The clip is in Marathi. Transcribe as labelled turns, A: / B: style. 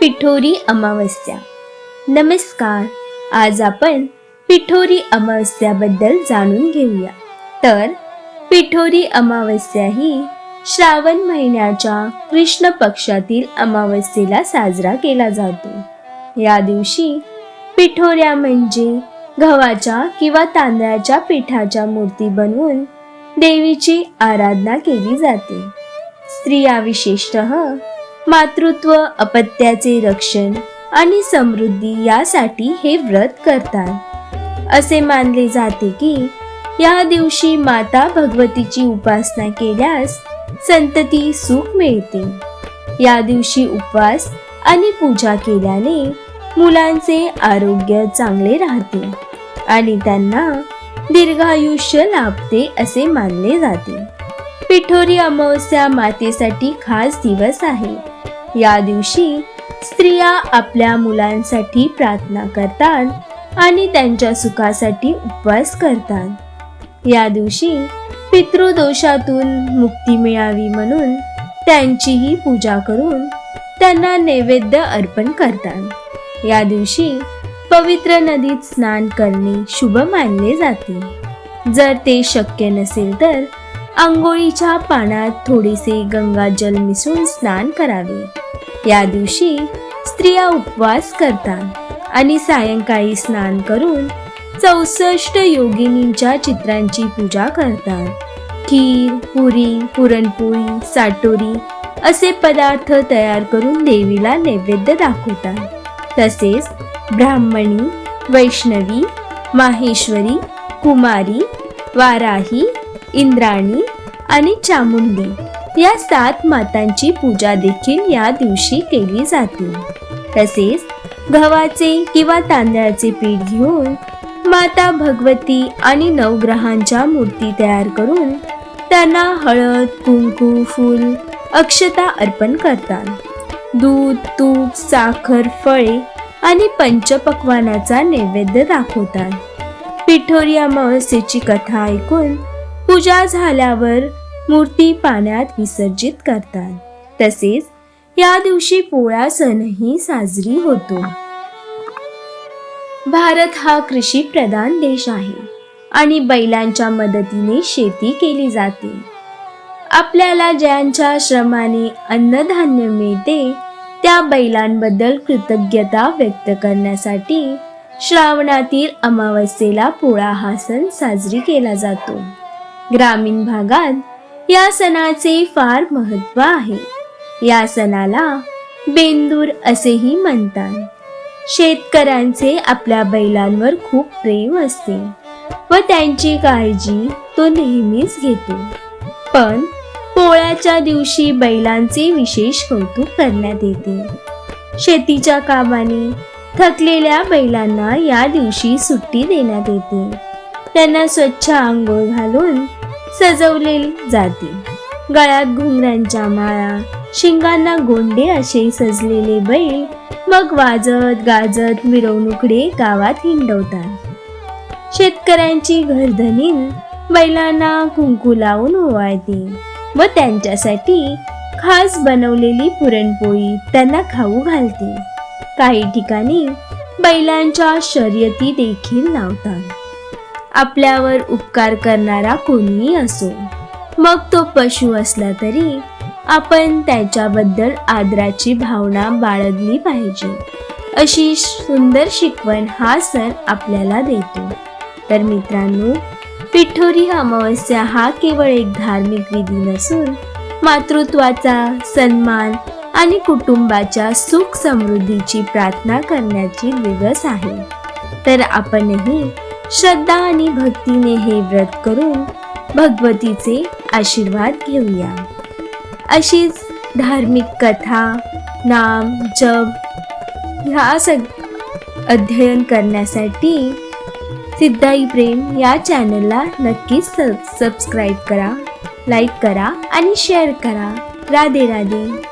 A: पिठोरी अमावस्या. नमस्कार. आज आपण पिठोरी अमावस्याबद्दल जाणून घेऊया. तर पिठोरी अमावस्या ही श्रावण महिन्याच्या कृष्ण पक्षातील अमावस्येला साजरा केला जातो. या दिवशी पिठोऱ्या म्हणजे गव्हाच्या किंवा तांदळाच्या पिठाच्या मूर्ती बनवून देवीची आराधना केली जाते. स्त्रिया विशेषतः मातृत्व अपत्याचे रक्षण आणि समृद्धी यासाठी हे व्रत करतात. असे मानले जाते की या दिवशी माता भगवतीची उपासना केल्यास संतती सुख मिळते. या दिवशी उपवास आणि पूजा केल्याने मुलांचे आरोग्य चांगले राहते आणि त्यांना दीर्घायुष्य लाभते असे मानले जाते. पिठोरी अमावस्या मातेसाठी खास दिवस आहे. या दिवशी स्त्रिया आपल्या मुलांसाठी प्रार्थना करतात आणि त्यांच्या सुखासाठी उपवास करतात. या दिवशी पितृदोषातून मुक्ती मिळावी म्हणून त्यांचीही पूजा करून त्यांना नैवेद्य अर्पण करतात. या दिवशी पवित्र नदीत स्नान करणे शुभ मानले जाते. जर ते शक्य नसेल तर आंघोळीच्या पाण्यात थोडेसे गंगाजल मिसळून स्नान करावे. या दिवशी स्त्रिया उपवास करतात आणि सायंकाळी स्नान करून चौसष्ट योगिनींच्या चित्रांची पूजा करतात. खीर पुरी पुरणपोळी साटोरी असे पदार्थ तयार करून देवीला नैवेद्य दाखवतात. तसेच ब्राह्मणी वैष्णवी माहेश्वरी कुमारी वाराही इंद्राणी आणि चामुंडी या सात मातांची पूजा देखील या दिवशी केली जाते. तसेच गव्हाचे किंवा तांदळाचे पीठ घेऊन माता भगवती आणि नवग्रहांच्या मूर्ती तयार करून त्यांना हळद कुंकू फूल अक्षता अर्पण करतात. दूध तूप साखर फळे आणि पंचपक्वानाचा नैवेद्य दाखवतात. पिठोरी अमावस्येची कथा ऐकून पूजा झाल्यावर मूर्ती पाण्यात विसर्जित करतात. तसेच या दिवशी पोळा सणही साजरी होतो. भारत हा कृषी प्रधान देश आहे आणि बैलांच्या मदतीने शेती केली जाते. आपल्याला ज्यांच्या श्रमाने अन्नधान्य मिळते त्या बैलांबद्दल कृतज्ञता व्यक्त करण्यासाठी श्रावणातील अमावस्येला पोळा हा सण साजरी केला जातो. ग्रामीण भागात या सणाचे फार महत्त्व आहे. या सणाला बेंदूर असेही म्हणतात. शेतकऱ्यांचे आपल्या बैलांवर खूप प्रेम असते व त्यांची काळजी तो नेहमीच घेतो. पण पोळ्याच्या दिवशी बैलांचे विशेष कौतुक करण्यात येते. शेतीच्या कामाने थकलेल्या बैलांना या दिवशी सुट्टी देण्यात येते. त्यांना स्वच्छ आंघोळ घालून सजवले जाते. गळ्यात घुंगरांच्या माळा शिंगांना गोंडे असे सजलेले बैल मग वाजत गाजत मिरवणुकडे गावात हिंडवतात. शेतकऱ्यांची घरधनी बैलांना कुंकू लावून ओवाळते व त्यांच्यासाठी खास बनवलेली पुरणपोळी त्यांना खाऊ घालते. काही ठिकाणी बैलांच्या शर्यती देखील लावतात. आपल्यावर उपकार करणारा कोणीही असो. मग तो पशु असला तरी आपण त्याच्याबद्दल आदराची भावना बाळगली पाहिजे. अशी सुंदर शिकवण हा सण आपल्याला देतो. तर मित्रांनो पिठोरी अमावस्या हा केवळ एक धार्मिक विधी नसून मातृत्वाचा सन्मान आणि कुटुंबाच्या सुख समृद्धीची प्रार्थना करण्याची दिवस आहे. तर आपणही श्रद्धा आणि भक्तीने हे व्रत करून भगवतीचे आशीर्वाद घेऊया. अशीच धार्मिक कथा नाम जप ह्या सग अध्ययन करण्यासाठी सिद्धाई प्रेम या चॅनलला नक्कीच सब सबस्क्राईब करा लाईक करा आणि शेअर करा. राधे राधे.